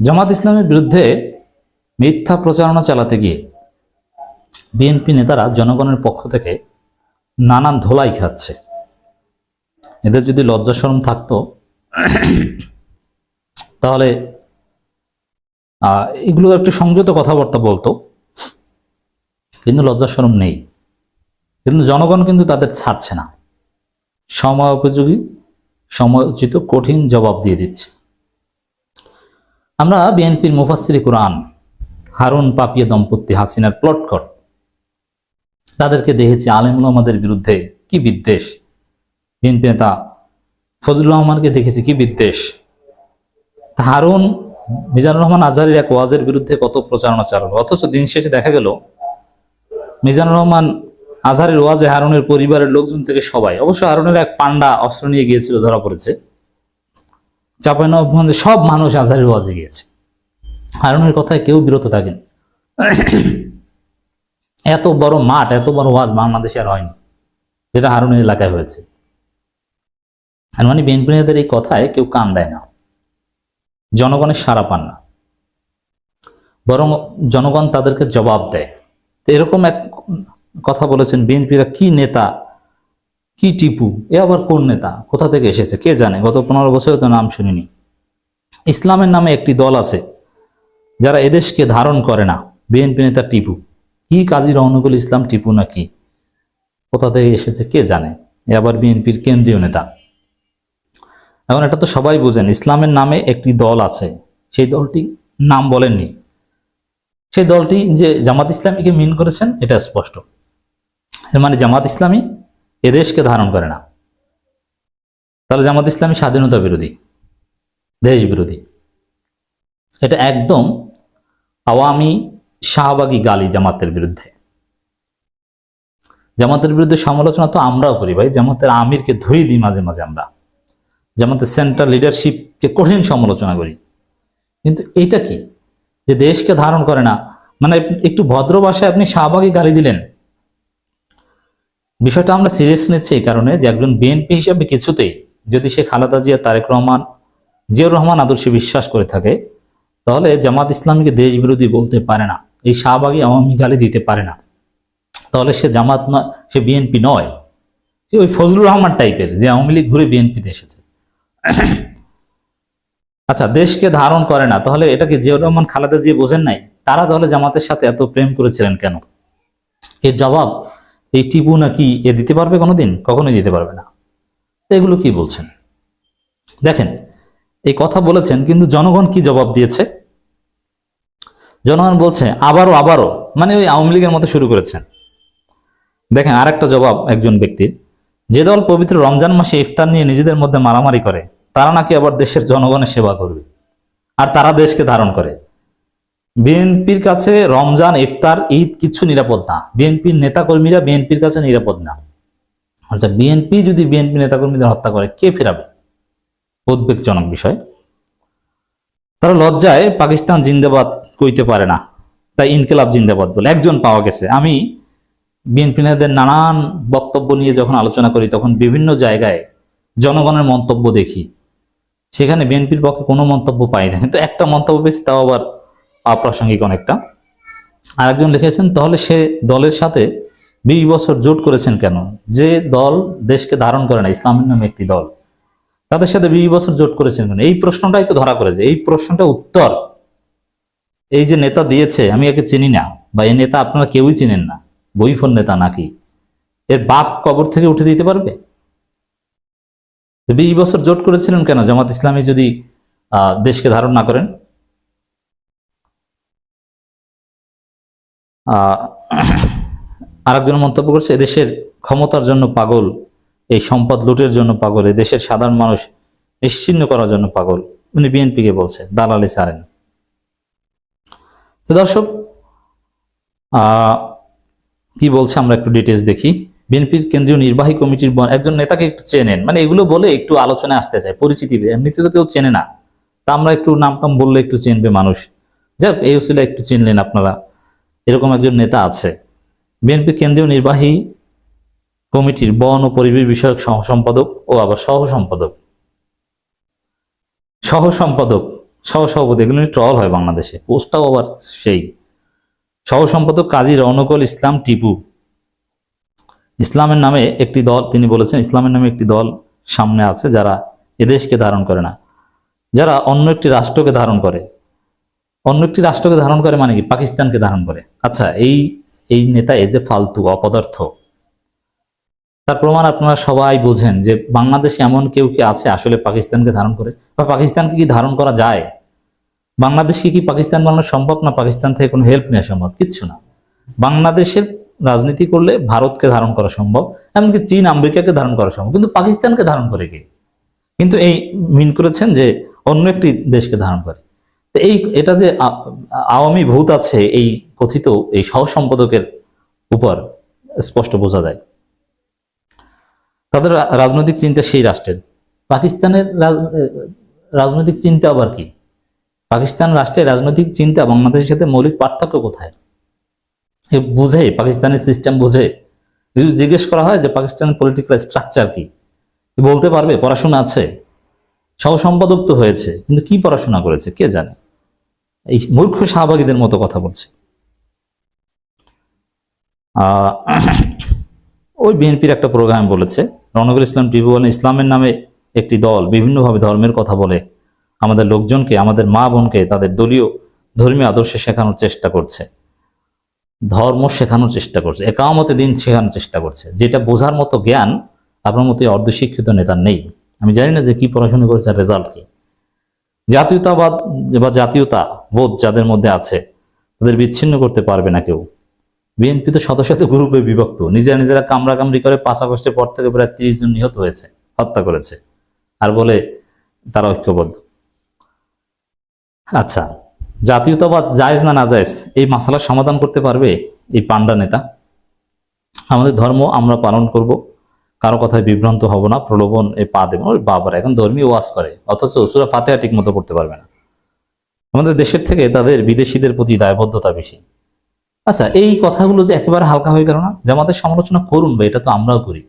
জামাত ইসলামের বিরুদ্ধে মিথ্যা প্রচারণা চালাতে গিয়ে বিএনপি নেতারা জনগণের পক্ষ থেকে নানান ধোলাই খাচ্ছে। এদের যদি লজ্জা শরম থাকতো, তাহলে এগুলো একটু সংযত কথাবার্তা বলতো, কিন্তু লজ্জা শরম নেই। কিন্তু জনগণ কিন্তু তাদের ছাড়ছে না। সময় উপযোগী, সময়োচিত, কঠিন জবাব দিয়ে দিচ্ছে। আমরা বিএনপির মুফাসির কোরআন, হারুন পাপিয়া দম্পতি হাসিনার প্লট কর তাদেরকে দেখেছি আলেমুল আমাদের বিরুদ্ধে কি বিদ্বেষ। বিএনপি নেতা ফজলুর রহমানকে দেখেছি কি বিদ্বেষ। হারুন, মিজানুর রহমান আজহারের এক ওয়াজের বিরুদ্ধে কত প্রচারণা চালালো অথচ দিন শেষে দেখা গেল, মিজানুর রহমান আজহারের ওয়াজে হারুনের পরিবারের লোকজন থেকে সবাই, অবশ্য হারুনের এক পান্ডা অস্ত্র নিয়ে গিয়েছিল, ধরা পড়েছে। চাপাইনবাবগঞ্জে সব মানুষ আজহারের ওয়াজে গিয়েছে। হারুনের কথায় কেউ বিরত থাকেন। এত বড় মাঠ, এত বড় ওয়াজ বাংলাদেশে আর হয়নি, যেটা হারুনের এলাকায় হয়েছে। আর বিএনপি নেতাদের এই কথায় কেউ কান দেয় না। জনগণের সাড়া পান না। বরং জনগণ তাদেরকে জবাব দেয়। তো এরকম এক কথা বলেছেন বিএনপিরা কি নেতা কি টিপু? এ আবার কোন নেতা? কোথা থেকে এসেছে? কে জানে? গত পনেরো বছরে তো নাম শুনিনি। ইসলামের নামে একটি দল আছে, যারা এদেশকে ধারণ করে না। বিএনপি নেতা টিপু। কি কাজী রহনুকুল ইসলাম টিপু নাকি? কোথা থেকে এসেছে কে জানে? এ আবার বিএনপির কেন্দ্রীয় নেতা। এখন এটা তো সবাই বুঝেন, ইসলামের নামে একটি দল আছে। সেই দলটি নাম বলেননি। সেই দলটি যে জামাত ইসলামীকে মিন করেছেন, এটা স্পষ্ট। মানে জামাত ইসলামী এদেশকে ধারণ করে না। তাহলে জামাত ইসলামী স্বাধীনতা বিরোধী, দেশ বিরোধী। এটা একদম আওয়ামী শাহবাগী গালি জামাতের বিরুদ্ধে। জামাতের বিরুদ্ধে সমালোচনা তো আমরাও করি ভাই, জামাতের আমিরকে ধরিয়ে দিই মাঝে মাঝে আমরা। জামাতের সেন্ট্রাল লিডারশিপকে কঠিন সমালোচনা করি। কিন্তু এইটা কি? যে দেশকে ধারণ করে না। মানে একটু ভদ্র ভাষায় আপনি শাহবাগী গালি দিলেন বিষয়টা আমরা সিরিয়াস নিচ্ছি এই কারণে যে একজন বিএনপি হিসাবে কিছুতেই যদি সে খালেদা জিয়া, তারেক রহমান, জিয়াউর রহমান আদর্শে বিশ্বাস করে থাকে, তাহলে জামাত ইসলামীকে দেশ বিরোধী বলতে পারে না। এই শাহবাগী আওয়ামী গালি দিতে পারে না। তাহলে সে জামাত না, সে বিএনপি নয়। সে ওই ফজলুর রহমান টাইপের, যে আওয়ামী লীগ ঘুরে বিএনপিতে এসেছে। আচ্ছা দেশকে ধারণ করে না, তাহলে এটাকে জিয়াউর রহমান, খালেদা জিয়া বোঝেন নাই? তারা তাহলে জামাতের সাথে এত প্রেম করেছিলেন কেন? এর জবাব এই টিপু নাকি এ দিতে পারবে কোনোদিন? কখনোই দিতে পারবে না। এগুলো কি বলছেন? দেখেন, এই কথা বলেছেন, কিন্তু জনগণ কি জবাব দিয়েছে? জনগণ বলছে, আবারও আবারও মানে ওই আওয়ামী লীগের মতো শুরু করেছেন। দেখেন আর একটা জবাব একজন ব্যক্তির। যে দল পবিত্র রমজান মাসে ইফতার নিয়ে নিজেদের মধ্যে মারামারি করে, তারা নাকি আবার দেশের জনগণের সেবা করবে, আর তারা দেশকে ধারণ করে। বিএনপির কাছে রমজান, ইফতার, ঈদ কিছু নিরাপদ না। বিএনপির নেতাকর্মীরা বিএনপির কাছে নিরাপদ না। আচ্ছা বিএনপি যদি বিএনপি নেতাকর্মীদের হত্যা করে, কে ফেরাবে? উদ্বেগজনক বিষয়। তারা লজ্জায় পাকিস্তান জিন্দাবাদ কইতে পারে না। তাই ইনকিলাব জিন্দাবাদ বলে। একজন পাওয়া গেছে। আমি বিএনপি নেতাদের নানান বক্তব্য নিয়ে যখন আলোচনা করি, তখন বিভিন্ন জায়গায় জনগণের মন্তব্য দেখি। সেখানে বিএনপির পক্ষে কোনো মন্তব্য পাই না কিন্তু একটা মন্তব্য পেয়েছি, তাও আবার অপ্রাসঙ্গিক অনেকটা। আরেকজন লিখেছেন, তাহলে সে দলের সাথে বিশ বছর জোট করেছেন কেন? যে দল দেশকে ধারণ করে না, ইসলামের নামে একটি দল, তাদের সাথে বিশ বছর জোট করেছেন কেন? এই প্রশ্নটাই তো ধরা করেছে এই প্রশ্নটা উত্তর এই যে নেতা দিয়েছে, আমি একে চিনি না, বা এই নেতা আপনারা কেউই চিনেন না বইফোন নেতা নাকি? এর বাপ কবর থেকে উঠে দিতে পারবে? বিশ বছর জোট করেছিলেন কেন? জামাত ইসলামী যদি দেশকে ধারণ না করেন আরেকজন মন্তব্য করছে, এদেশের ক্ষমতার জন্য পাগল, এই সম্পদ লুটের জন্য পাগল দেশের সাধারণ মানুষ নিশ্চিন্ন করার জন্য পাগল, উনি বিএনপিকে বলছে, দালালি সারেন তো দর্শক কি বলছে আমরা একটু ডিটেলস দেখি। বিএনপির কেন্দ্রীয় নির্বাহী কমিটির একজন নেতাকে একটু চেনেন। মানে এগুলো বলে একটু আলোচনায় আসতে চায়, পরিচিতি এমনিতে তো কেউ চেনে না। তা আমরা একটু নাম টাম বললে একটু চিনবে মানুষ। যাক, এই উসিলা একটু চিনলেন আপনারা। এরকম একজন নেতা আছে। বিএনপি কেন্দ্রীয় নির্বাহী কমিটির বন ও পরিবেশ বিষয়ক সম্পাদক ও আবার সহ সম্পাদক। সহ সম্পাদক, সহ সভাপতি, এগুলো ট্রল হয় বাংলাদেশে। পোস্টটাও আবার সেই। সহ সম্পাদক কাজী রৌনকল ইসলাম টিপু। ইসলামের নামে একটি দল, তিনি বলেছেন, ইসলামের নামে একটি দল সামনে আছে যারা এদেশকে ধারণ করে না। যারা অন্য একটি রাষ্ট্রকে ধারণ করে। অন্য একটি রাষ্ট্রকে ধারণ করে মানে কি? পাকিস্তানকে ধারণ করে। আচ্ছা এই এই নেতা এই যে ফালতু অপদার্থ। তার প্রমাণ আপনারা সবাই বোঝেন যে বাংলাদেশে এমন কেউ কি আছে আসলে পাকিস্তানকে ধারণ করে? বা পাকিস্তানকে কি ধারণ করা যায়? বাংলাদেশকে কি পাকিস্তান বানানো সম্ভব না? পাকিস্তান থেকে কোনো হেল্প নেওয়া সম্ভব? কিচ্ছু না। বাংলাদেশের রাজনীতি করলে ভারতকে ধারণ করা সম্ভব, এমনকি চীন, আমেরিকাকে ধারণ করা সম্ভব। কিন্তু পাকিস্তানকে ধারণ করে কে? কিন্তু এই মিন করেছেন যে অন্য একটি দেশকে ধারণ করে। এই, এটা যে আওয়ামী ভূত আছে এই কথিত এই সহ সম্পাদকের উপর স্পষ্ট বোঝা যায়। তাদের রাজনৈতিক চিন্তা সেই রাষ্ট্রের। পাকিস্তানের রাজনৈতিক চিন্তা আবার কি? পাকিস্তান রাষ্ট্রের রাজনৈতিক চিন্তা বাংলাদেশের সাথে মৌলিক পার্থক্য কোথায়? এ বুঝে, পাকিস্তানের সিস্টেম বুঝে। যদি জিজ্ঞেস করা হয় যে পাকিস্তানের পলিটিক্যাল স্ট্রাকচার কি? বলতে পারবে, পড়াশোনা আছে। সহ সম্পাদক তো হয়েছে, কিন্তু কি পড়াশোনা করেছে, কে জানে? এই মূর্খ শাহবাগীদের মতো কথা বলছে। ওই বিএনপির একটা প্রোগ্রাম বলেছে রনকুল ইসলাম টিভি বলেন ইসলামের নামে একটি দল বিভিন্নভাবে ধর্মের কথা বলে, আমাদের লোকজনকে, আমাদের মা বোনকে, তাদের দলীয় ধর্মীয় আদর্শে শেখানোর চেষ্টা করছে। ধর্ম শেখানোর চেষ্টা করছে, একামতে দিন শেখানোর চেষ্টা করছে। যেটা বোঝার মতো জ্ঞান আপনার মতো অর্ধশিক্ষিত নেতার নেই। আমি জানি না যে কি পড়াশোনা করেছে রেজাল্ট কি। জাতীয়তাবাদ বা জাতীয়তা বোধ যাদের মধ্যে আছে, তাদের বিচ্ছিন্ন করতে পারবে না কেউ। বিএনপি তো শত শত গ্রুপে বিভক্ত। নিজেরা নিজেরা কামড়া কামড়ি করে পাঁচ আগস্টের পর থেকে প্রায় তিরিশ জন নিহত হয়েছে, হত্যা করেছে, আর বলে তারা ঐক্যবদ্ধ। আচ্ছা জাতীয়তাবাদ জায়েজ না না জায়েজ, এই মাসালার সমাধান করতে পারবে এই পান্ডা নেতা? আমাদের ধর্ম আমরা পালন করব। কারও কথায় বিভ্রান্ত হব না, প্রলোভন এ পা দেব ওর বাবার, এখন ধর্মীয় ওয়াজ করে, অথচ সুরা ফাতেহা ঠিক মতো করতে পারবে না। আমাদের দেশের থেকে তাদের বিদেশিদের প্রতি দায়বদ্ধতা বেশি। আচ্ছা এই কথাগুলো যে একেবারে হালকা হয়ে গেল না? জামাতের সমালোচনা করুন বা এটা তো আমরাও করি।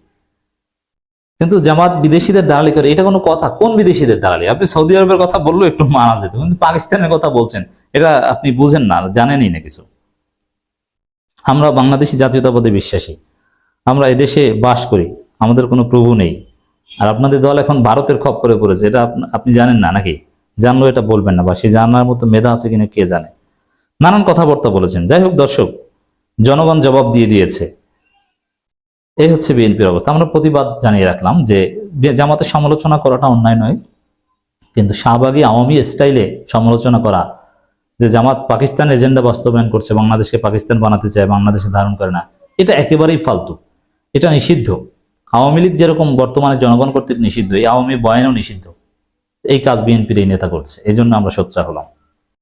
কিন্তু জামাত বিদেশিদের দালালি করে, এটা কোনো কথা? কোন বিদেশিদের দালালি? আপনি সৌদি আরবের কথা বললেও একটু মানা যেত, কিন্তু পাকিস্তানের কথা বলছেন, এটা আপনি বুঝেন না, জানেনই না কিছু। আমরা বাংলাদেশি জাতীয়তাবাদে বিশ্বাসী। আমরা এদেশে বাস করি। আমাদের কোনো প্রভু নেই। আর আপনাদের দল এখন ভারতের খপ করে পড়েছে, এটা আপনি জানেন না নাকি? জানলেও এটা বলবেন না বা সে জানার মতো মেধা আছে কিনা কে জানে? নানান কথাবার্তা বলেছেন। যাই হোক দর্শক, জনগণ জবাব দিয়ে দিয়েছে। এই হচ্ছে বিএনপির অবস্থা। আমরা প্রতিবাদ জানিয়ে রাখলাম যে জামাতের সমালোচনা করাটা অন্যায় নয়। কিন্তু শাহবাগী আওয়ামী স্টাইলে সমালোচনা করা, যে জামাত পাকিস্তান এজেন্ডা বাস্তবায়ন করছে, বাংলাদেশকে পাকিস্তান বানাতে চায় বাংলাদেশে ধারণ করে না, এটা একেবারেই ফালতু। এটা নিষিদ্ধ। আওয়ামী লীগ যেরকম বর্তমানে জনগণ কর্তৃক নিষিদ্ধ, এই আওয়ামী বয়ানও নিষিদ্ধ। এই কাজ বিএনপির এই নেতা করছে এই জন্য আমরা সোচ্চার হলাম।